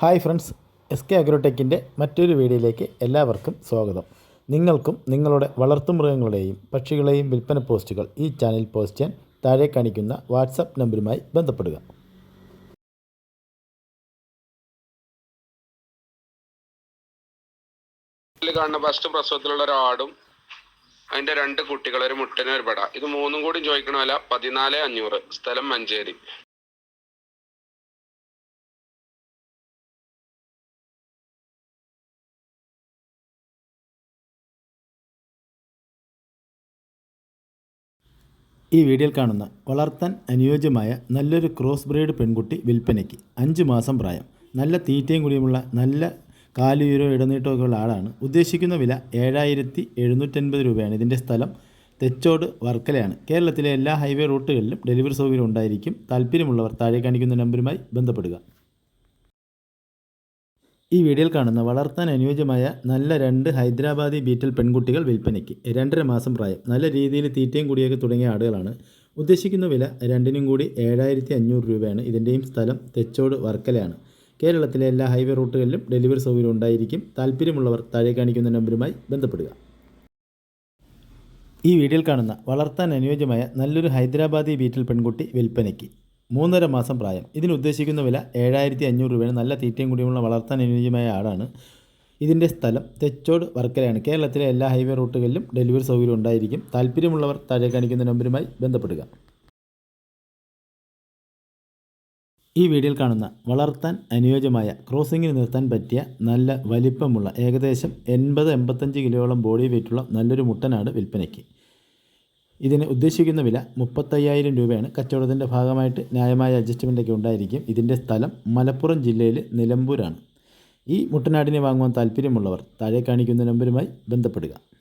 Hi friends S K അഗ്രോടെക്കിന്റെ മറ്റൊരു വീഡിയോയിലേക്ക് എല്ലാവർക്കും സ്വാഗതം. നിങ്ങൾക്കും നിങ്ങളുടെ വളർത്തുമൃഗങ്ങളുടെയും പക്ഷികളെയും വിൽപ്പന പോസ്റ്റുകൾ ഈ ചാനൽ പോസ്റ്റ് ചെയ്യാൻ താഴെ കാണിക്കുന്ന വാട്സപ്പ് നമ്പറുമായി ബന്ധപ്പെടുക. കാണുന്ന ഫസ്റ്റ് പ്രസവത്തിലുള്ള ഒരു ആടും അതിന്റെ രണ്ട് കുട്ടികൾ ഒരു മുട്ടനും ഒരു പട. ഇത് മൂന്നും കൂടി ചോദിക്കണമല്ല പതിനാല് അഞ്ഞൂറ് സ്ഥലം മഞ്ചേരി. ഈ വീഡിയോയിൽ കാണുന്ന വളർത്താൻ അനുയോജ്യമായ നല്ലൊരു ക്രോസ് ബ്രീഡ് പെൺകുട്ടി വിൽപ്പനയ്ക്ക് അഞ്ച് മാസം പ്രായം നല്ല തീറ്റയും കുടിയുമുള്ള നല്ല കാലുയരോ ഇടനീട്ടമൊക്കെ ഉള്ള ആളാണ്. ഉദ്ദേശിക്കുന്ന വില ഏഴായിരത്തി എഴുന്നൂറ്റൻപത് രൂപയാണ്. ഇതിന്റെ സ്ഥലം തെച്ചോട് വർക്കലയാണ്. കേരളത്തിലെ എല്ലാ ഹൈവേ റൂട്ടുകളിലും ഡെലിവറി സൗകര്യം ഉണ്ടായിരിക്കും. താല്പര്യമുള്ളവർ താഴെ കാണിക്കുന്ന നമ്പരുമായി ബന്ധപ്പെടുക. ഈ വീഡിയോയിൽ കാണുന്ന വളർത്താൻ അനുയോജ്യമായ നല്ല രണ്ട് ഹൈദരാബാദി ബീറ്റൽ പെൺകുട്ടികൾ വിൽപ്പനയ്ക്ക്. രണ്ടര മാസം പ്രായം. നല്ല രീതിയിൽ തീറ്റയും കുടിയൊക്കെ തുടങ്ങിയ ആടുകളാണ്. ഉദ്ദേശിക്കുന്ന വില രണ്ടിനും കൂടി ഏഴായിരത്തി അഞ്ഞൂറ് രൂപയാണ്. ഇതിന്റെയും സ്ഥലം തെച്ചോട് വർക്കലയാണ്. കേരളത്തിലെ എല്ലാ ഹൈവേ റൂട്ടുകളിലും ഡെലിവറി സൗകര്യം ഉണ്ടായിരിക്കും. താല്പര്യമുള്ളവർ താഴെ കാണിക്കുന്ന നമ്പറുമായി ബന്ധപ്പെടുക. ഈ വീഡിയോയിൽ കാണുന്ന വളർത്താൻ അനുയോജ്യമായ നല്ലൊരു ഹൈദരാബാദി ബീറ്റൽ പെൺകുട്ടി വിൽപ്പനയ്ക്ക്. മൂന്നര മാസം പ്രായം. ഇതിന് ഉദ്ദേശിക്കുന്ന വില ഏഴായിരത്തി അഞ്ഞൂറ് രൂപയാണ്. നല്ല തീറ്റയും കൂടിയുമുള്ള വളർത്താൻ അനുയോജ്യമായ ആടാണ്. ഇതിന്റെ സ്ഥലം തെച്ചോട് വർക്കലയാണ്. കേരളത്തിലെ എല്ലാ ഹൈവേ റൂട്ടുകളിലും ഡെലിവറി സൗകര്യം ഉണ്ടായിരിക്കും. താല്പര്യമുള്ളവർ താഴെ കാണിക്കുന്ന നമ്പറുമായി ബന്ധപ്പെടുക. ഈ വീഡിയോയിൽ കാണുന്ന വളർത്താൻ അനുയോജ്യമായ ക്രോസിങ്ങിന് നിർത്താൻ പറ്റിയ നല്ല വലിപ്പമുള്ള ഏകദേശം എൺപത് എൺപത്തഞ്ച് കിലോയോളം ബോഡി വെയിറ്റുള്ള നല്ലൊരു മുട്ടനാട് വിൽപ്പനയ്ക്ക്. ഇതിന് ഉദ്ദേശിക്കുന്ന വില മുപ്പത്തയ്യായിരം രൂപയാണ്. കച്ചവടത്തിന്റെ ഭാഗമായിട്ട് ന്യായമായ അഡ്ജസ്റ്റ്മെന്റൊക്കെ ഉണ്ടായിരിക്കും. ഇതിന്റെ സ്ഥലം മലപ്പുറം ജില്ലയിൽ നിലമ്പൂരാണ്. ഈ മുട്ടനാടിനെ വാങ്ങുവാൻ താല്പര്യമുള്ളവർ താഴെ കാണിക്കുന്ന നമ്പരുമായി ബന്ധപ്പെടുക.